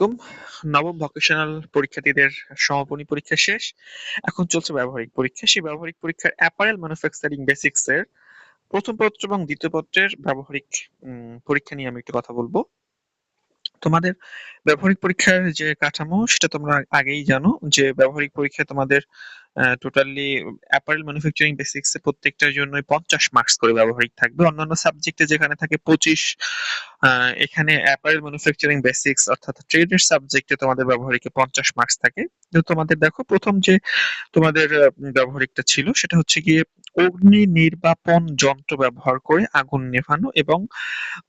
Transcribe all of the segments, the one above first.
আলাইকুম। নবম ভোকেশনাল পরীক্ষার্থীদের সমাপনী পরীক্ষা শেষ। এখন চলছে ব্যবহারিক পরীক্ষা। সেই ব্যবহারিক পরীক্ষার অ্যাপারেল ম্যানুফ্যাকচারিং বেসিক্স এর প্রথম পত্র এবং দ্বিতীয় পত্রের ব্যবহারিক পরীক্ষা নিয়ে আমি একটু কথা বলব। তোমাদের ব্যবহারিক পরীক্ষার যে কাঠামো, সেটা তোমরা আগেই জানো যে ব্যবহারিক পরীক্ষায় তোমাদের টোটালি অ্যাপারেল ম্যানুফ্যাকচারিং বেসিক্স প্রত্যেকটার জন্য পঞ্চাশ মার্কস করে ব্যবহারিক থাকবে। অন্যান্য সাবজেক্টে যেখানে থাকে পঁচিশ এখানে অ্যাপারেল ম্যানুফ্যাকচারিং বেসিক্স অর্থাৎ ট্রেডের সাবজেক্টে তোমাদের ব্যবহারিকে পঞ্চাশ মার্কস থাকে। তো তোমাদের দেখো, প্রথম যে তোমাদের ব্যবহারিকটা ছিল সেটা হচ্ছে গিয়ে অগ্নি নির্বাপন যন্ত্র ব্যবহার করে আগুন নেভানো এবং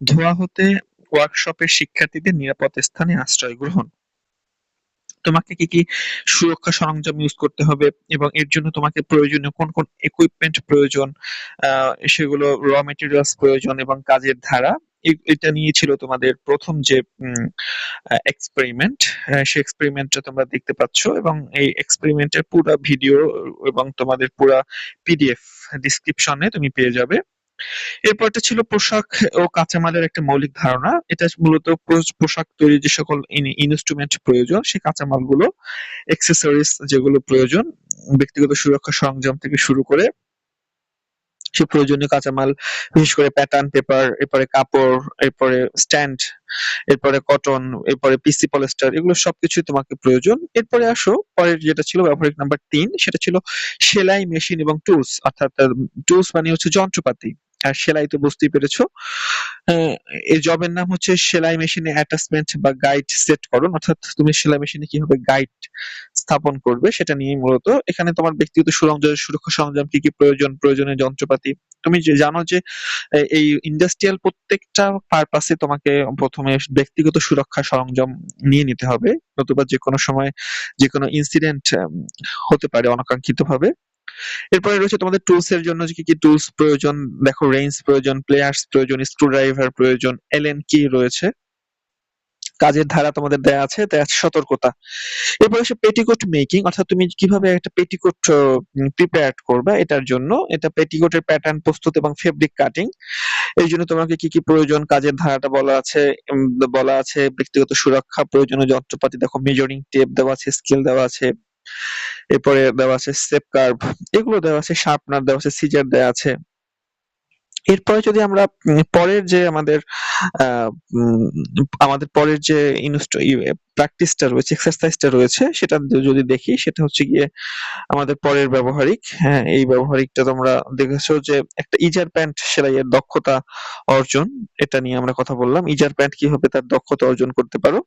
ধোঁয়া হতে ওয়ার্কশপের শিক্ষার্থীদের নিরাপদ স্থানে আশ্রয় গ্রহণ। তোমাকে কি কি সুরক্ষা সরঞ্জাম ইউজ করতে হবে এবং এর জন্য তোমাকে প্রয়োজনীয় কোন কোন ইকুইপমেন্ট প্রয়োজন সেগুলো র মেটেরিয়ালস প্রয়োজন এবং কাজের ধারা এটা নিয়ে ছিল তোমাদের প্রথম যে এক্সপেরিমেন্ট সেই এক্সপেরিমেন্টটা তোমরা দেখতে পাচ্ছ এবং এই এক্সপেরিমেন্টের পুরো ভিডিও এবং তোমাদের পুরো পিডিএফ ডিসক্রিপশনে তুমি পেয়ে যাবে। এরপরটা ছিল পোশাক ও কাঁচামালের একটা মৌলিক ধারণা। এটা মূলত পোশাক তৈরির যে সকল ইনস্ট্রুমেন্ট প্রয়োজন, সেই কাঁচামালগুলো এক্সেসরিজ যেগুলো প্রয়োজন, ব্যক্তিগত সুরক্ষা সরঞ্জাম থেকে শুরু করে সে প্রয়োজনীয় কাঁচামাল, বিশেষ করে প্যাটার্ন পেপার এরপরে কাপড়, এরপরে স্ট্যান্ড এরপরে কটন এরপরে পিসি পলিস্টার এগুলো সবকিছুই তোমাকে প্রয়োজন। এরপরে আসো, পরের যেটা ছিল ব্যবহারিক নাম্বার তিন, সেটা ছিল সেলাই মেশিন এবং টুলস অর্থাৎ টুলস মানে হচ্ছে যন্ত্রপাতি। আর সেলাই তো বুঝতেই পেরেছ। এই জবের নাম হচ্ছে সেলাই মেশিনে অ্যাটাচমেন্ট বা গাইড সেট করুন অর্থাৎ তুমি সেলাই মেশিনে কীভাবে গাইড স্থাপন করবে সেটা নিয়ে মূলত এখানে তোমার ব্যক্তিগত সরঞ্জাম সুরক্ষা সরঞ্জাম কি কি প্রয়োজন, প্রয়োজনীয় যন্ত্রপাতি। তুমি যে জানো যে এই ইন্ডাস্ট্রিয়াল প্রত্যেকটা পারপাসে তোমাকে প্রথমে ব্যক্তিগত সুরক্ষা সরঞ্জাম নিয়ে নিতে হবে। নতুবা যে কোনো সময় যে কোনো ইনসিডেন্ট হতে পারে অনাকাঙ্ক্ষিত ভাবে এরপরে রয়েছে তোমাদের টুলস এর জন্য কি কি টুলস প্রয়োজন, দেখো রেঞ্জ প্রয়োজন প্লেয়ার্স প্রয়োজন স্ক্রুড্রাইভার প্রয়োজন এলএন কি রয়েছে। কাজের ধারা তোমাদের দেয়া আছে দেয়া আছে সতর্কতা। এরপর হচ্ছে পেটিকোট মেকিং অর্থাৎ তুমি কীভাবে একটা পেটিকোট প্রিপেয়ার করবে, এটার জন্য। এটা পেটিকোটের প্যাটার্ন প্রস্তুত এবং ফেব্রিক কাটিং এই জন্য তোমাকে কি কি প্রয়োজন, কাজের ধারাটা বলা আছে বলা আছে, ব্যক্তিগত সুরক্ষা প্রয়োজনীয় যন্ত্রপাতি, দেখো মেজারিং টেপ দেওয়া আছে স্কেল দেওয়া আছে। এরপরে দেওয়া আছে স্টেপ কার্ভ এগুলো দেওয়া আছে শার্পনার দেওয়া আছে সিজার দেওয়া আছে। এরপরে যদি আমরা পরের যে আমাদের আমাদের পরের যে প্র্যাকটিসটা রয়েছে এক্সারসাইজটা রয়েছে, সেটা যদি দেখি, সেটা হচ্ছে গিয়ে আমাদের পরের ব্যবহারিক। হ্যাঁ এই ব্যবহারিকটা তোমরা দেখেছ যে একটা ইজার প্যান্ট সেলাইয়ের দক্ষতা অর্জন, এটা নিয়ে আমরা কথা বললাম। ইজার প্যান্ট কীভাবে তার দক্ষতা অর্জন করতে পারো?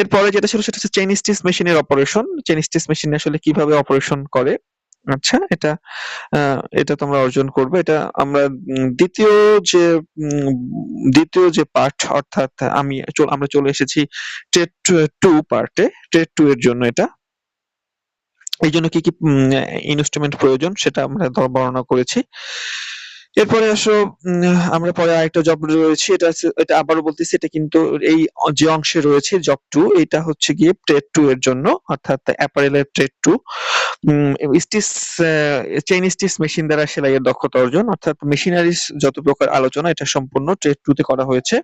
এরপরে যেটা ছিল সেটা হচ্ছে চেইন স্টিচ মেশিনের অপারেশন চেইন স্টিচ মেশিন আসলে কীভাবে অপারেশন করে? আচ্ছা এটা এটা তোমরা অর্জন করবে। এটা আমরা দ্বিতীয় যে দ্বিতীয় যে পার্ট অর্থাৎ আমি আমরা চলে এসেছি টেট টু পার্টে টেট টু এর জন্য এটা। এই জন্য কি কি ইনস্ট্রুমেন্ট প্রয়োজন সেটা আমরা বর্ণনা করেছি। এরপরে আসো আমরা পরে আরেকটা জব রয়েছে, এটা এটা আবারও বলতেছি, এটা কিন্তু এই যে অংশে রয়েছে জব টু এটা হচ্ছে গিয়ে ট্রেড টু এর জন্য, অর্থাৎ অ্যাপারেলের trade two stitch chain stitch machine দ্বারা সেলাইয়ের দক্ষতা অর্জন, অর্থাৎ মেশিনারিজ যত প্রকার আলোচনা, এটা সম্পূর্ণ ট্রেড টু তে করা হয়েছে।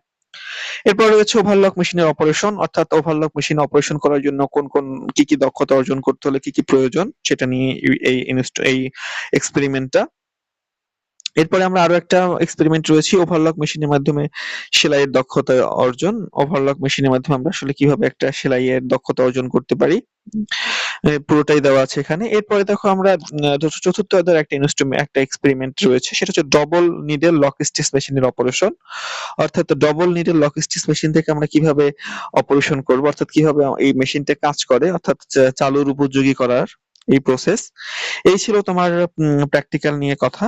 এরপর রয়েছে ওভারলক মেশিনের অপারেশন অর্থাৎ ওভারলক মেশিন অপারেশন করার জন্য কোন কোন, কি কি দক্ষতা অর্জন করতে হলে কি কি প্রয়োজন, সেটা নিয়ে এই- এই এক্সপেরিমেন্টটা এরপরে আমরা আরও একটা এক্সপেরিমেন্ট রয়েছে ওভারলক মেশিনের মাধ্যমে সেলাইয়ের দক্ষতা অর্জন। ওভারলক মেশিনের মাধ্যমে আমরা আসলে কীভাবে একটা সেলাইয়ের দক্ষতা অর্জন করতে পারি পুরোটাই দেওয়া আছে এখানে। এরপরে দেখো আমরা চতুর্থ অধ্যায়ের একটা ইনস্ট্রুমেন্ট একটা এক্সপেরিমেন্ট রয়েছে, সেটা হচ্ছে ডবল নিডেল লক স্টিচ মেশিনের অপারেশন অর্থাৎ double needle lock stitch machine থেকে আমরা কীভাবে অপারেশন করব, অর্থাৎ কীভাবে এই মেশিনটা কাজ করে, অর্থাৎ চালুর উপযোগী করার। এই প্রসেস এই ছিল তোমার প্র্যাকটিক্যাল নিয়ে কথা।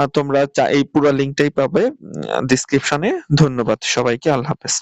আর তোমরা এই পুরো লিঙ্কটাই পাবে ডিসক্রিপশনে ধন্যবাদ সবাইকে, আল্লাহ হাফেজ।